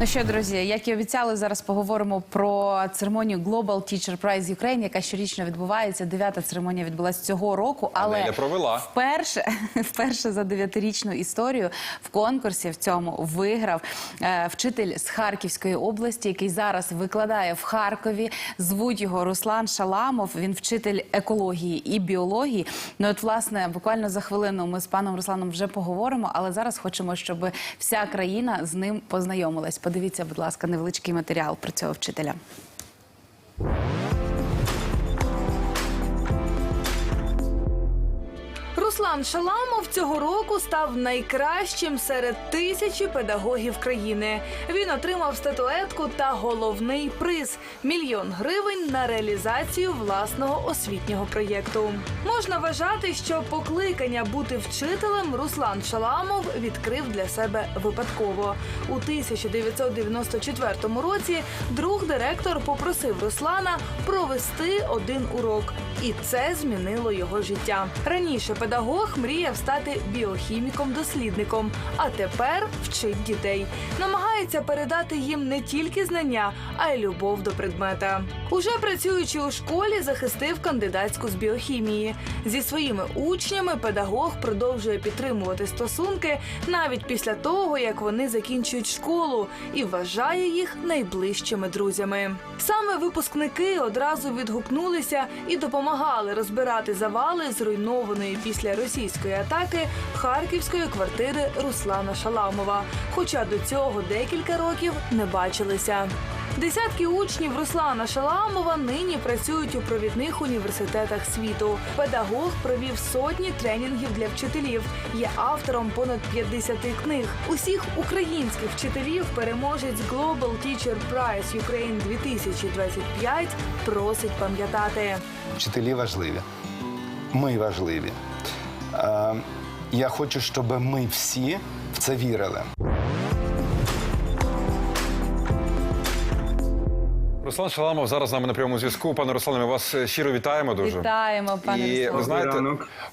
Ну що, друзі, як і обіцяли, зараз поговоримо про церемонію Global Teacher Prize Ukraine, яка щорічно відбувається. Дев'ята церемонія відбулася цього року, але Неля провела. вперше, вперше за дев'ятирічну історію в конкурсі в цьому виграв е, вчитель з Харківської області, який зараз викладає в Харкові. Звуть його Руслан Шаламов. Він вчитель екології і біології. Ну от, власне, буквально за хвилину ми з паном Русланом вже поговоримо, але зараз хочемо, щоб вся країна з ним познайомилась. Подивіться, будь ласка, невеличкий матеріал про цього вчителя. Руслан Шаламов цього року став найкращим серед тисячі педагогів країни. Він отримав статуетку та головний приз мільйон гривень на реалізацію власного освітнього проєкту. Можна вважати, що покликання бути вчителем Руслан Шаламов відкрив для себе випадково. У 1994 році друг директор попросив Руслана провести один урок, і це змінило його життя. Раніше педагог мріяв стати біохіміком-дослідником, а тепер вчить дітей. Намагається передати їм не тільки знання, а й любов до предмета. Уже працюючи у школі, захистив кандидатську з біохімії. Зі своїми учнями педагог продовжує підтримувати стосунки навіть після того, як вони закінчують школу, і вважає їх найближчими друзями. Саме випускники одразу відгукнулися і допомагали розбирати завали зруйнованої після російської атаки харківської квартири Руслана Шаламова. Хоча до цього декілька років не бачилися. Десятки учнів Руслана Шаламова нині працюють у провідних університетах світу. Педагог провів сотні тренінгів для вчителів. Є автором понад 50 книг. Усіх українських вчителів переможець Global Teacher Prize Ukraine 2025 просить пам'ятати. Вчителі важливі. Ми важливі. Е, я хочу, щоб ми всі в це вірили. Руслан Шаламов зараз з нами на прямому зв'язку. Пане Руслане, ми вас е, щиро вітаємо дуже. Вітаємо, пане І ви знаєте,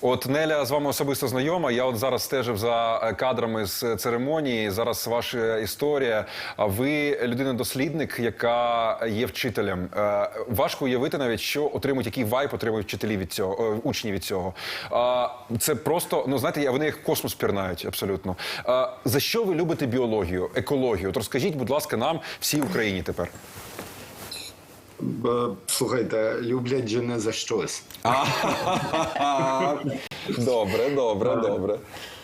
от Неля з вами особисто знайома. Я от зараз стежив за е, кадрами з церемонії. Зараз ваша історія. А ви людина-дослідник, яка є вчителем. Е, Важко уявити навіть, що отримують, який вайб отримують вчителі від цього, е, учні від цього. А, Це просто, ну знаєте, вони як космос пірнають абсолютно. За що ви любите біологію, екологію? От розкажіть, будь ласка, нам всій Україні тепер. Слухайте, люблять же не за щось. Добре, добре, добре.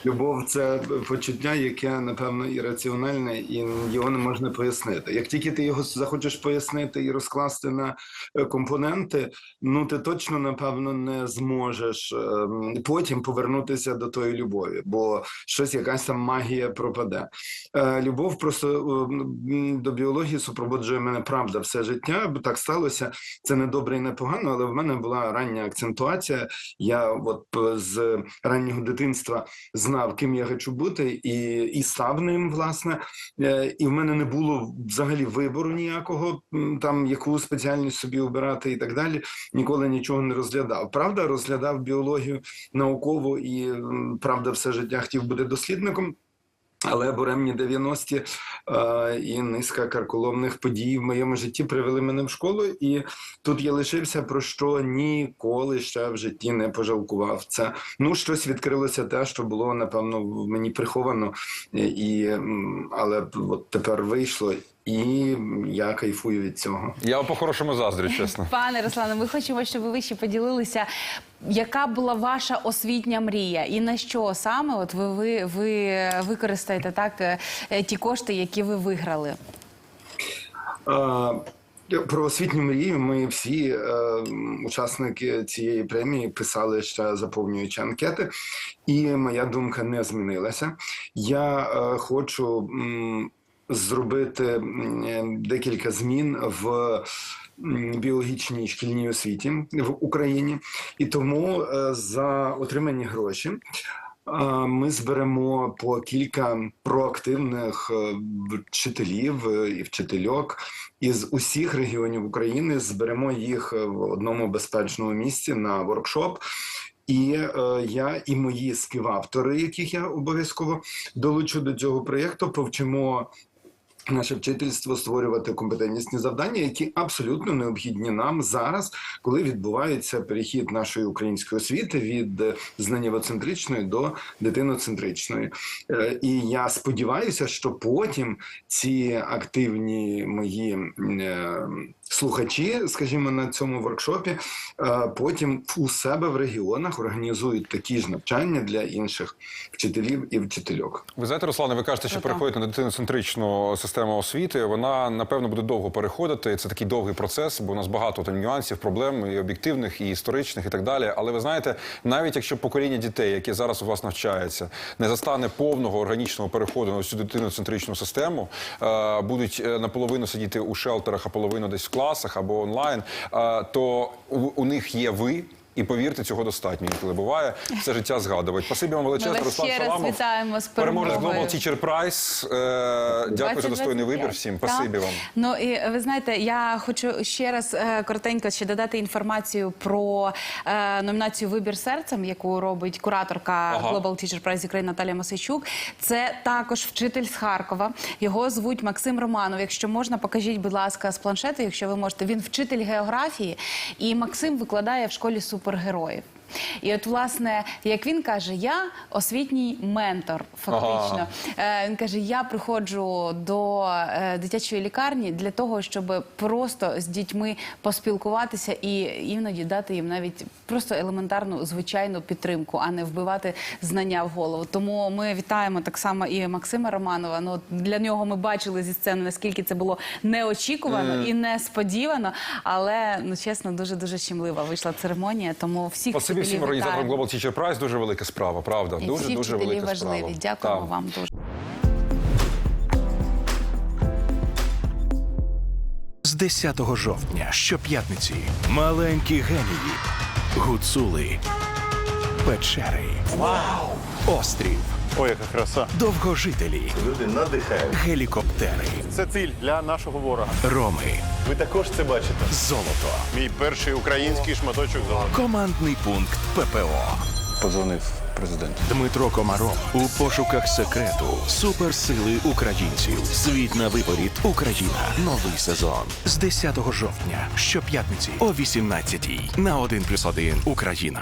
Любов це почуття, яке напевно ірраціональне, і його не можна пояснити. Як тільки ти його захочеш пояснити і розкласти на е, компоненти, ну ти точно напевно не зможеш ем, потім повернутися до тої любові, бо щось якась там магія пропаде. Е, Любов просто до біології супроводжує мене правда все життя, бо так сталося. Це не добре і не погано, але в мене була рання акцентуація. Я от е, з раннього дитинства знав, ким я хочу бути, і, і став ним, власне. Е, І в мене не було взагалі вибору ніякого, там яку спеціальність собі обирати і так далі. Ніколи нічого не розглядав. Правда, розглядав біологію науково і правда, все життя хотів бути дослідником. Але буремні 90-ті е, і низка карколомних подій в моєму житті привели мене в школу, і тут я лишився про що ніколи ще в житті не пожалкував. Це ну щось відкрилося те, що було напевно в мені приховано, і, і але от тепер вийшло, і я кайфую від цього. Я по-хорошому заздрю, чесно. Пане Руслане, ми хочемо, щоб ви ще поділилися, яка була ваша освітня мрія, і на що саме от ви, ви, ви використаєте так е, ті кошти, які ви виграли? Е, Про освітню мрію ми всі е, учасники цієї премії писали ще заповнюючи анкети, і моя думка не змінилася. Я е, хочу м, зробити декілька змін в біологічній шкільній освіті в Україні, і тому е, за отримані гроші. Ми зберемо по кілька проактивних е, вчителів е, і вчительок із усіх регіонів України. Зберемо їх в одному безпечному місці на воркшоп. І я і мої співавтори, яких я обов'язково долучу до цього проєкту, повчимо наше вчительство створювати компетентні завдання, які абсолютно необхідні нам зараз, коли відбувається перехід нашої української освіти від е, знаннєвоцентричної до дитиноцентричної. Е, І я сподіваюся, що потім ці активні мої е, слухачі, скажімо, на цьому воркшопі, е, потім у себе в регіонах організують такі ж навчання для інших вчителів і вчительок. Ви знаєте, Руслане, ви кажете, що переходите на дитиноцентричну систему освіти. Вона напевно буде довго переходити. Це такий довгий процес, бо у нас багато там нюансів, проблем і об'єктивних, і історичних, і так далі. Але ви знаєте, навіть якщо покоління дітей, які зараз у вас навчається, не застане повного органічного переходу на цю дитиноцентричну систему, е, будуть е, наполовину сидіти у шелтерах, а половину десь в класах або онлайн, е, то у, у них є ви. І повірте, цього достатньо. Інколи буває все життя згадувати. Спасибі вам величезне, вас Руслан ще раз Шаламов. вітаємо з Переможець. Global Teacher Prize. Е, дякую за достойний вибір всім. Спасибі вам. Ну і ви знаєте, я хочу ще раз е, коротенько ще додати інформацію про е, номінацію Вибір серцем, яку робить кураторка Ага. Global Teacher Prize України Наталія Мосичук. Це також вчитель з Харкова. Його звуть Максим Романов. Якщо можна, покажіть, будь ласка, з планшету, якщо ви можете. Він вчитель географії, і Максим викладає в школі супергероїв. І от, власне, як він каже, я освітній ментор, фактично. Е, Він каже: я приходжу до е, дитячої лікарні для того, щоб просто з дітьми поспілкуватися і іноді дати їм навіть просто елементарну звичайну підтримку, а не вбивати знання в голову. Тому ми вітаємо так само і Максима Романова. Ну для нього ми бачили зі сцени, наскільки це було неочікувано і несподівано. Але ну чесно, дуже дуже щемлива вийшла церемонія. Тому всіх Спасибі всім організаторам. Global Teacher Prize. Дуже велика справа, правда. І Дуже всі дуже велика важливі. справа. Дякуємо Так. вам дуже. З 10 жовтня щоп'ятниці маленькі генії, гуцули, печери, Вау! острів, Ой, яка краса. довгожителі, Люди надихають. гелікоптери, Це ціль для нашого ворога. роми, Ви також це бачите. золото, Мій перший український шматочок золота. командний пункт ППО. Подзвонив президент. Дмитро Комаров у пошуках секрету суперсили українців. Світ на виворіт. Україна. Новий сезон з 10 жовтня щоп'ятниці о 18-й. на 1+,1 Україна.